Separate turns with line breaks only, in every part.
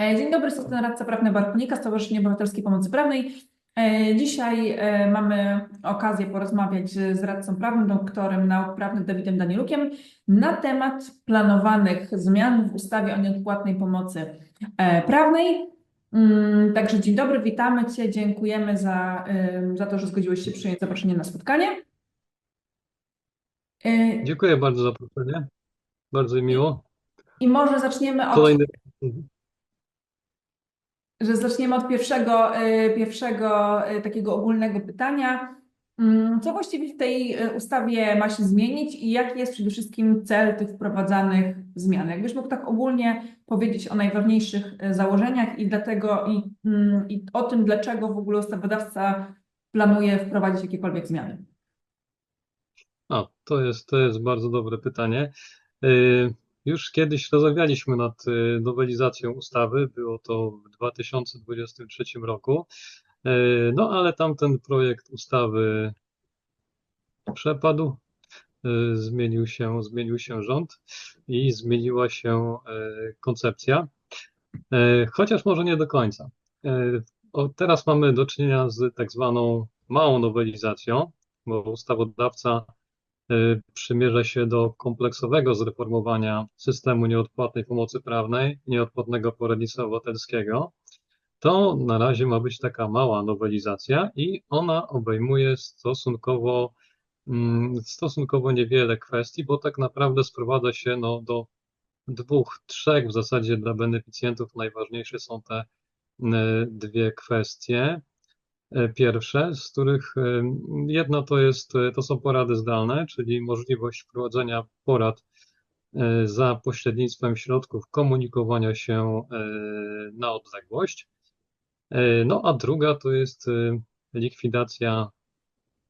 E, Dzień dobry, jestem radca prawny Bartnika, Stowarzyszenie Obywatelskiej Pomocy Prawnej. E, Dzisiaj e, mamy okazję porozmawiać z radcą prawnym, doktorem nauk prawnych Dawidem Danielukiem na temat planowanych zmian w ustawie o nieodpłatnej pomocy prawnej. Mm, Także dzień dobry, witamy Cię, dziękujemy za, za to, że zgodziłeś się przyjąć zaproszenie na spotkanie.
Dziękuję bardzo za zaproszenie. Bardzo mi miło.
I może zaczniemy od
Kolejny. Mhm.
Że zaczniemy od pierwszego, y, pierwszego y, takiego ogólnego pytania. Mm, Co właściwie w tej y, ustawie ma się zmienić i jaki jest przede wszystkim cel tych wprowadzanych zmian? Jakbyś mógł tak ogólnie powiedzieć o najważniejszych założeniach i dlatego i, mm, i o tym, dlaczego w ogóle ustawodawca planuje wprowadzić jakiekolwiek zmiany.
A, to jest, to jest bardzo dobre pytanie. Y, Już kiedyś rozmawialiśmy nad y, nowelizacją ustawy, było to w 2023 roku, Y, no ale tamten projekt ustawy przepadł, y, zmienił się, zmienił się rząd i zmieniła się koncepcja, chociaż może nie do końca. Teraz mamy do czynienia z tak zwaną małą nowelizacją, bo ustawodawca przymierza się do kompleksowego zreformowania systemu nieodpłatnej pomocy prawnej, nieodpłatnego poradnictwa obywatelskiego. To na razie ma być taka mała nowelizacja i ona obejmuje stosunkowo, mm, stosunkowo niewiele kwestii, bo tak naprawdę sprowadza się no, do dwóch, trzech w zasadzie dla beneficjentów. Najważniejsze są te y, dwie kwestie. E, Pierwsze, z których e, jedna to jest, e, to są porady zdalne, czyli możliwość wprowadzenia porad za pośrednictwem środków komunikowania się na odległość. No a druga to jest likwidacja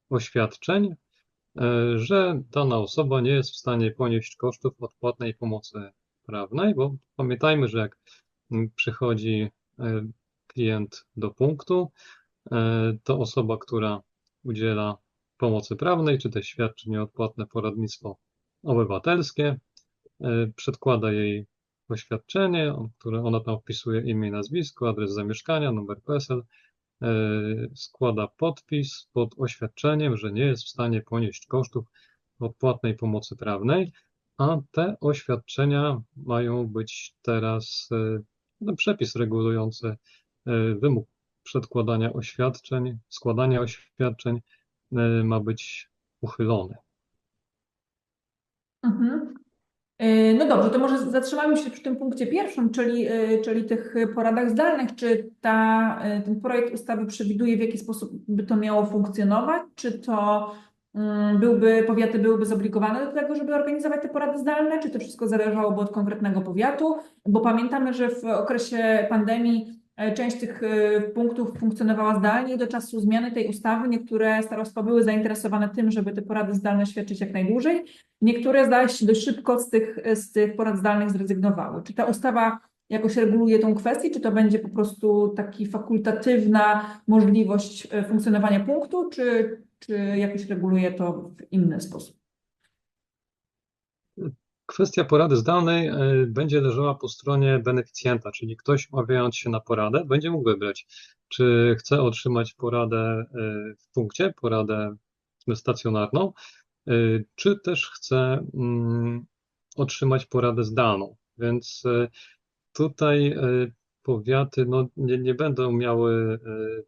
oświadczeń, że dana osoba nie jest w stanie ponieść kosztów odpłatnej pomocy prawnej, bo pamiętajmy, że jak przychodzi klient do punktu, to osoba, która udziela pomocy prawnej, czy też świadczy nieodpłatne poradnictwo obywatelskie, e, przedkłada jej oświadczenie, które ona tam wpisuje imię i nazwisko, adres zamieszkania, numer PESEL, e, składa podpis pod oświadczeniem, że nie jest w stanie ponieść kosztów odpłatnej pomocy prawnej, a te oświadczenia mają być teraz no, przepis regulujący wymóg przedkładania oświadczeń, składania oświadczeń e, ma być uchylony.
Mhm. Y, No dobrze, to może zatrzymajmy się przy tym punkcie pierwszym, czyli, y, czyli tych poradach zdalnych. Czy ta, ten projekt ustawy przewiduje, w jaki sposób by to miało funkcjonować? Czy to mm, byłby, powiaty byłyby zobligowane do tego, żeby organizować te porady zdalne? Czy to wszystko zależałoby od konkretnego powiatu? Bo pamiętamy, że w okresie pandemii e, część tych e, punktów funkcjonowała zdalnie do czasu zmiany tej ustawy niektóre starostwa były zainteresowane tym, żeby te porady zdalne świadczyć jak najdłużej. Niektóre zdaje się dość szybko z tych, z tych porad zdalnych zrezygnowały. Czy ta ustawa jakoś reguluje tą kwestię, czy to będzie po prostu taki fakultatywna możliwość e, funkcjonowania punktu, czy, czy jakoś reguluje to w inny sposób?
Kwestia porady zdalnej e, będzie leżała po stronie beneficjenta, czyli ktoś umawiając się na poradę będzie mógł wybrać, czy chce otrzymać poradę e, w punkcie, poradę stacjonarną, e, czy też chce mm, otrzymać poradę zdalną. Więc tutaj powiaty no, nie, nie będą miały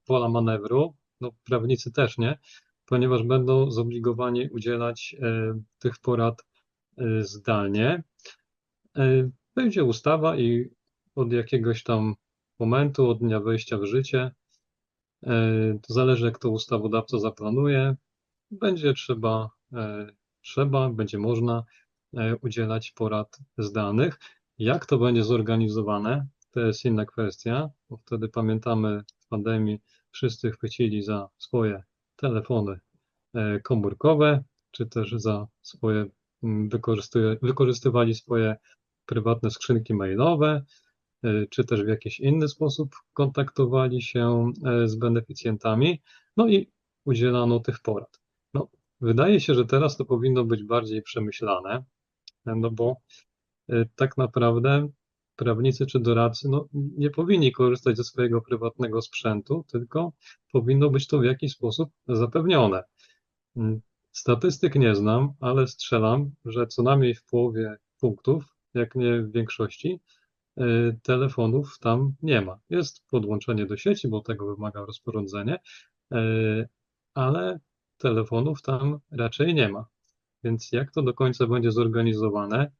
pola manewru, no, prawnicy też nie, ponieważ będą zobligowani udzielać tych porad zdalnie. Y, Będzie ustawa i od jakiegoś tam momentu, od dnia wejścia w życie, y, to zależy jak to ustawodawca zaplanuje, będzie trzeba, y, trzeba, będzie można udzielać porad zdalnych. Jak to będzie zorganizowane, to jest inna kwestia, bo wtedy pamiętamy w pandemii wszyscy chwycili za swoje telefony komórkowe, czy też za swoje wykorzystywali swoje prywatne skrzynki mailowe, y, czy też w jakiś inny sposób kontaktowali się y, z beneficjentami, no i udzielano tych porad. No, wydaje się, że teraz to powinno być bardziej przemyślane, no bo y, tak naprawdę prawnicy czy doradcy no, nie powinni korzystać ze swojego prywatnego sprzętu, tylko powinno być to w jakiś sposób zapewnione. Statystyk nie znam, ale strzelam, że co najmniej w połowie punktów, jak nie w większości, y, telefonów tam nie ma. Jest podłączenie do sieci, bo tego wymaga rozporządzenie, y, ale telefonów tam raczej nie ma. Więc jak to do końca będzie zorganizowane,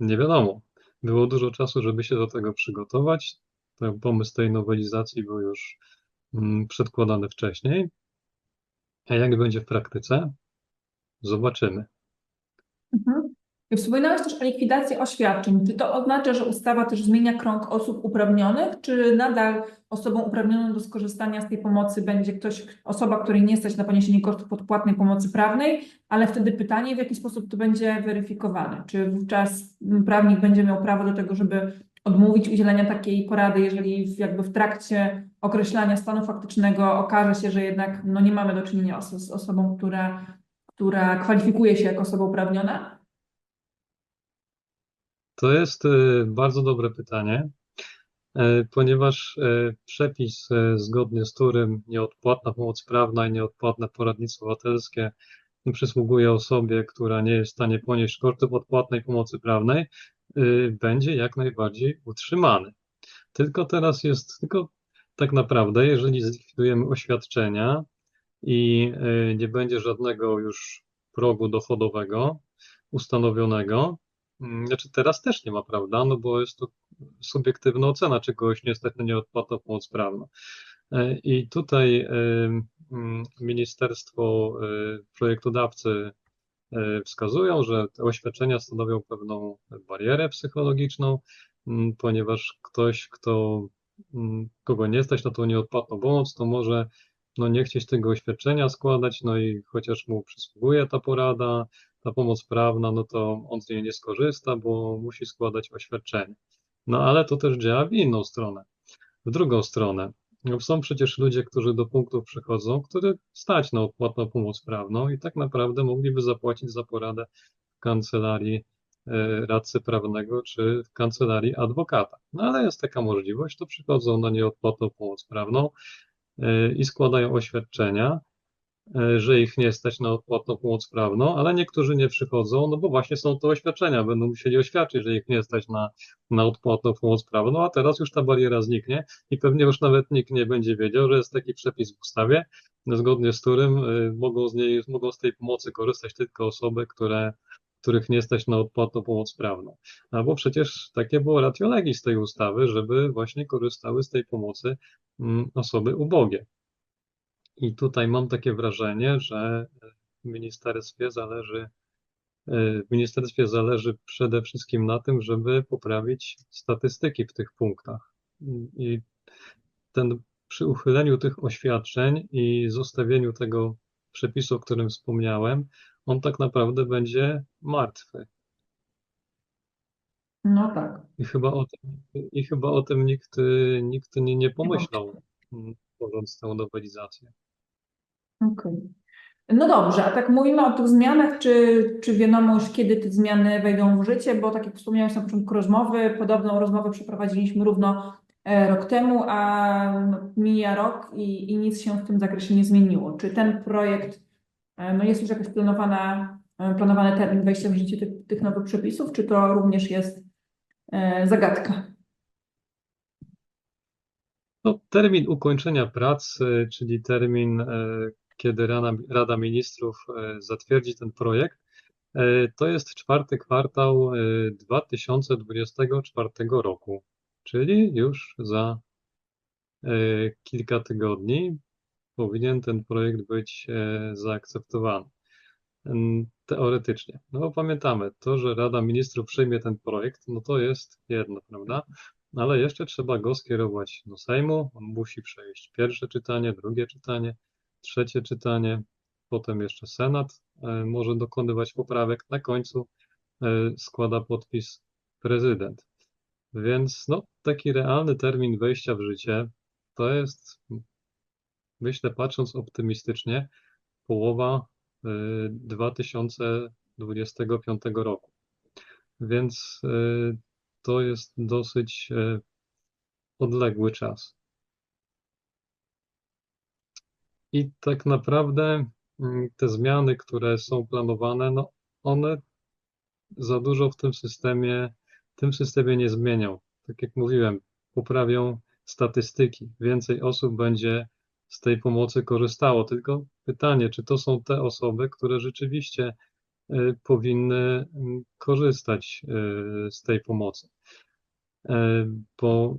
nie wiadomo. Było dużo czasu, żeby się do tego przygotować. Ten pomysł tej nowelizacji był już mm, przedkładany wcześniej. A jak będzie w praktyce? Zobaczymy.
Mhm. Wspominałeś też o likwidacji oświadczeń. Czy to oznacza, że ustawa też zmienia krąg osób uprawnionych, czy nadal osobą uprawnioną do skorzystania z tej pomocy będzie ktoś, osoba, której nie stać na poniesienie kosztów odpłatnej pomocy prawnej, ale wtedy pytanie, w jaki sposób to będzie weryfikowane? Czy wówczas prawnik będzie miał prawo do tego, żeby odmówić udzielenia takiej porady, jeżeli jakby w trakcie określania stanu faktycznego okaże się, że jednak no, nie mamy do czynienia z osobą, która, która kwalifikuje się jako osoba uprawniona?
To jest e, bardzo dobre pytanie, e, ponieważ e, przepis, zgodnie z którym nieodpłatna pomoc prawna i nieodpłatne poradnictwo obywatelskie przysługuje osobie, która nie jest w stanie ponieść kosztów odpłatnej pomocy prawnej, będzie jak najbardziej utrzymany. Tylko teraz jest, tylko tak naprawdę, jeżeli zlikwidujemy oświadczenia i e, nie będzie żadnego już progu dochodowego ustanowionego, Mm, Znaczy teraz też nie ma, prawda? No bo jest to subiektywna ocena, czy kogoś nie stać na nieodpłatną pomoc prawną. E, I tutaj e, mm, ministerstwo, e, projektodawcy wskazują, że te oświadczenia stanowią pewną barierę psychologiczną, mm, ponieważ ktoś, kto, kogo nie stać na tą nieodpłatną pomoc, to może no, nie chcieć tego oświadczenia składać, no i chociaż mu przysługuje ta porada, ta pomoc prawna, no to on z niej nie skorzysta, bo musi składać oświadczenie. No ale to też działa w inną stronę, w drugą stronę. No, Są przecież ludzie, którzy do punktów przychodzą, których stać na odpłatną pomoc prawną i tak naprawdę mogliby zapłacić za poradę w kancelarii e, radcy prawnego czy w kancelarii adwokata. No ale jest taka możliwość, to przychodzą na nieodpłatną pomoc prawną i składają oświadczenia e, że ich nie stać na odpłatną pomoc prawną, ale niektórzy nie przychodzą, no bo właśnie są to oświadczenia, będą musieli oświadczyć, że ich nie stać na, na odpłatną pomoc prawną, a teraz już ta bariera zniknie i pewnie już nawet nikt nie będzie wiedział, że jest taki przepis w ustawie, zgodnie z którym y, mogą z niej, mogą z tej pomocy korzystać tylko osoby, które, których nie stać na odpłatną pomoc prawną. No bo przecież takie było ratio legis tej ustawy, żeby właśnie korzystały z tej pomocy osoby ubogie. I tutaj mam takie wrażenie, że w ministerstwie zależy, w ministerstwie zależy przede wszystkim na tym, żeby poprawić statystyki w tych punktach. I ten, przy uchyleniu tych oświadczeń i zostawieniu tego przepisu, o którym wspomniałem, on tak naprawdę będzie martwy.
No tak.
I chyba o tym, i chyba o tym nikt, nikt nie, nie pomyślał, tworząc tę nowelizację.
Okej. No dobrze, a tak mówimy o tych zmianach, czy, czy wiadomo już, kiedy te zmiany wejdą w życie? Bo tak jak wspomniałeś na początku rozmowy, podobną rozmowę przeprowadziliśmy równo e, rok temu, a mija rok i, i nic się w tym zakresie nie zmieniło. Czy ten projekt, e, no jest już jakaś planowana, e, planowany termin wejścia w życie tych, tych nowych przepisów, czy to również jest zagadka?
No, termin ukończenia prac, czyli termin, e, kiedy Rada, Rada Ministrów e, zatwierdzi ten projekt, e, to jest czwarty kwartał e, 2024 roku, czyli już za e, kilka tygodni powinien ten projekt być e, zaakceptowany. Teoretycznie. No bo pamiętamy, to, że Rada Ministrów przyjmie ten projekt, no to jest jedno, prawda? Ale jeszcze trzeba go skierować do Sejmu. On musi przejść pierwsze czytanie, drugie czytanie, trzecie czytanie, potem jeszcze Senat e, może dokonywać poprawek. Na końcu e, składa podpis prezydent. Więc no, taki realny termin wejścia w życie to jest, myślę, patrząc optymistycznie, połowa 2025 roku. Więc e, to jest dosyć e, odległy czas. I tak naprawdę mm, te zmiany, które są planowane, no one za dużo w tym systemie, tym systemie nie zmienią. Tak jak mówiłem, poprawią statystyki. Więcej osób będzie z tej pomocy korzystało. Tylko pytanie, czy to są te osoby, które rzeczywiście y, powinny mm, korzystać y, z tej pomocy. Y, Bo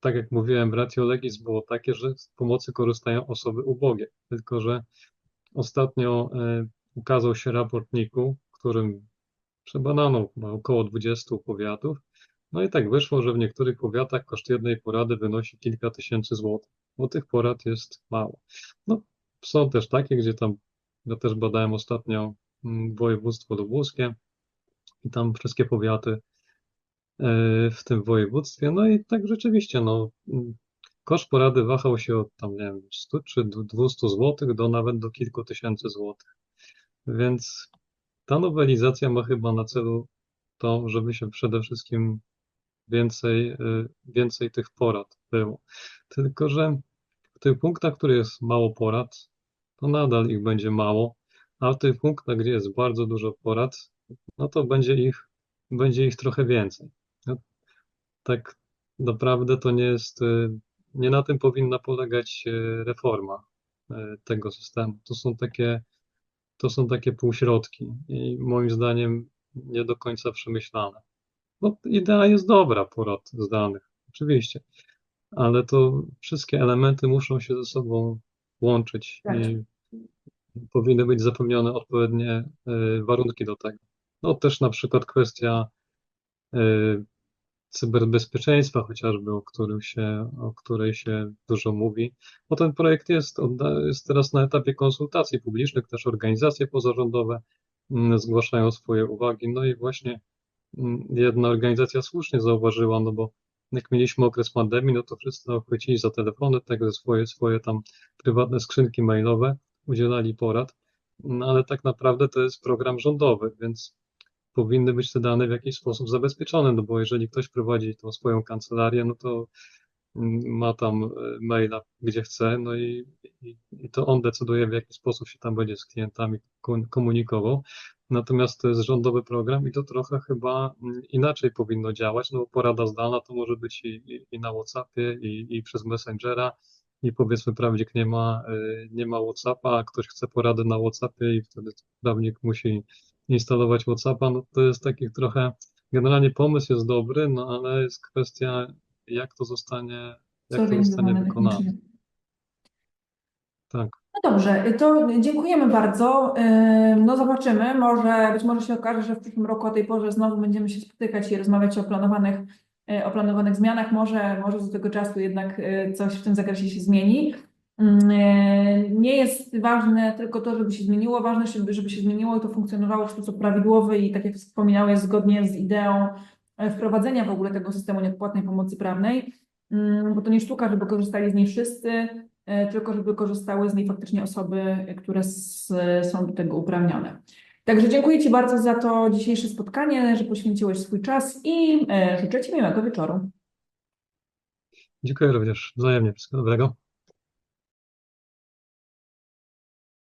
tak jak mówiłem, ratio legis było takie, że z pomocy korzystają osoby ubogie. Tylko, że ostatnio ukazał się raport NIK-u, w którym przebadano chyba około 20 powiatów. No i tak wyszło, że w niektórych powiatach koszt jednej porady wynosi kilka tysięcy złotych, bo tych porad jest mało. No, są też takie, gdzie tam, ja też badałem ostatnio mm, województwo lubuskie i tam wszystkie powiaty e, w tym województwie. No i tak rzeczywiście, no, mm, koszt porady wahał się od tam, nie wiem, 100 czy 200 złotych do nawet do kilku tysięcy złotych. Więc ta nowelizacja ma chyba na celu to, żeby się przede wszystkim więcej, y, więcej tych porad było. Tylko, że tych punktach, w których jest mało porad, to nadal ich będzie mało, a w tych punktach, gdzie jest bardzo dużo porad, no to będzie ich, będzie ich trochę więcej. No, tak naprawdę to nie jest, y, nie na tym powinna polegać y, reforma tego systemu. To są takie, to są takie półśrodki i moim zdaniem nie do końca przemyślane. No, idea jest dobra, porad zdalnych, oczywiście, ale to wszystkie elementy muszą się ze sobą łączyć
Tak.
i powinny być zapewnione odpowiednie y, warunki do tego. No też na przykład kwestia y, cyberbezpieczeństwa chociażby, o, którym się, o której się dużo mówi. Bo ten projekt jest, jest teraz na etapie konsultacji publicznych, też organizacje pozarządowe mm, zgłaszają swoje uwagi. No i właśnie mm, jedna organizacja słusznie zauważyła, no bo jak mieliśmy okres pandemii, no to wszyscy chwycili za telefony, tego swoje, swoje tam prywatne skrzynki mailowe, udzielali porad, no ale tak naprawdę to jest program rządowy, więc powinny być te dane w jakiś sposób zabezpieczone, no bo jeżeli ktoś prowadzi tą swoją kancelarię, no to mm, ma tam e, maila gdzie chce, no i, i, i to on decyduje w jaki sposób się tam będzie z klientami komunikował. Natomiast to jest rządowy program i to trochę chyba mm, inaczej powinno działać, no bo porada zdalna to może być i, i, i na WhatsAppie, i, i przez Messengera, i powiedzmy prawnik nie ma, y, nie ma WhatsAppa, a ktoś chce porady na WhatsAppie i wtedy prawnik musi instalować WhatsAppa, no to jest takich trochę, generalnie pomysł jest dobry, no ale jest kwestia, jak to zostanie, jak to zostanie wykonane. Tak.
No dobrze, to dziękujemy bardzo. No zobaczymy, może być może się okaże, że w przyszłym roku o tej porze znowu będziemy się spotykać i rozmawiać o planowanych, y, o planowanych zmianach. Może, może do tego czasu jednak y, coś w tym zakresie się zmieni. Y, Nie jest ważne tylko to, żeby się zmieniło, ważne, żeby, żeby się zmieniło i to funkcjonowało w sposób prawidłowy i tak jak wspominałeś, zgodnie z ideą e, wprowadzenia w ogóle tego systemu nieodpłatnej pomocy prawnej, bo to nie sztuka, żeby korzystali z niej wszyscy, tylko żeby korzystały z niej faktycznie osoby, e, które s- są do tego uprawnione. Także dziękuję Ci bardzo za to dzisiejsze spotkanie, że poświęciłeś swój czas i e, życzę Ci miłego wieczoru.
Dziękuję również. Wzajemnie. Wszystkiego dobrego.